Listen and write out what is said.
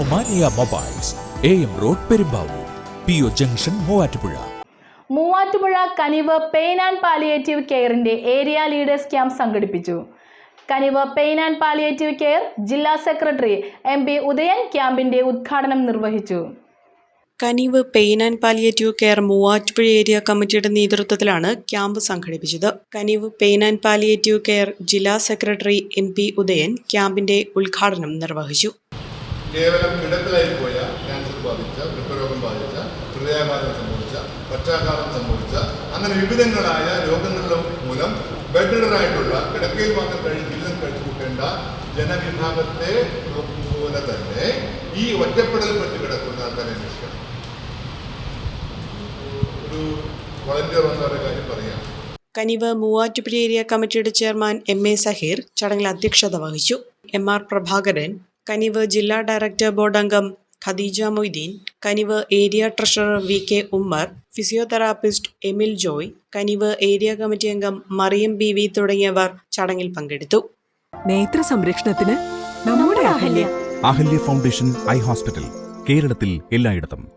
Omania mobiles A M road Perumbavoor P O junction Muvattupuzha. Muvattupuzha Kanivu pain and palliative കെയറിന്റെ area leaders camp സംഘടിപ്പിച്ചു. Kanivu pain and palliative care ജില്ലാ secretary M P Udayan ക്യാമ്പിന്റെ ഉദ്ഘാടനം നിർവഹിച്ചു. Kanivu pain and palliative care Muvattupuzha area കമ്മിറ്റിയുടെ നേതൃത്വത്തിലാണ് camp സംഘടിപ്പിച്ചത്. Kanivu pain and palliative care ജില്ലാ secretary M P Udayan ക്യാമ്പിന്റെ ഉദ്ഘാടനം നിർവഹിച്ചു. കേവലം കിടപ്പിലായി പോയ ക്യാൻസർ ബാധിച്ച വൃക്കരോഗം ബാധിച്ച ഹൃദയാഘാതം സംഭവിച്ച പക്ഷാഘാതം സംഭവിച്ച അങ്ങനെ വിവിധങ്ങളായ രോഗങ്ങളുടെ മൂലം ബെഡഡറായിട്ടുള്ള കിടക്കയിൽ മാത്രം കഴിഞ്ഞ് ജീവിതം കഴിച്ചു കൂട്ടേണ്ട ജനവിഭാഗത്തെ പോലെ തന്നെ ഈ ഒറ്റപ്പെടൽ പറ്റി കിടക്കുന്ന ആൾക്കാരെ അന്വേഷിക്കണം. ഒരു വളണ്ടിയർ വന്നവരുടെ കാര്യം പറയാം. കനിവ് മൂവാറ്റുപുഴ ഏരിയ കമ്മിറ്റിയുടെ ചെയർമാൻ എം എ സഹീർ ചടങ്ങിൽ അധ്യക്ഷത വഹിച്ചു. എം ആർ പ്രഭാകരൻ കനിവ് ജില്ലാ ഡയറക്ടർ ബോർഡ് അംഗം Khadeeja Moideen Kanivu area treasurer V K Ummer physiotherapist Emil Joy Kanivu area committee അംഗം മറിയം ബി വി തുടങ്ങിയവർ ചടങ്ങിൽ പങ്കെടുത്തു. നേത്ര സംരക്ഷണത്തിന് നമ്മുടെ Ahalya. Ahalya foundation eye hospital കേരളത്തിൽ എല്ലായിടത്തും.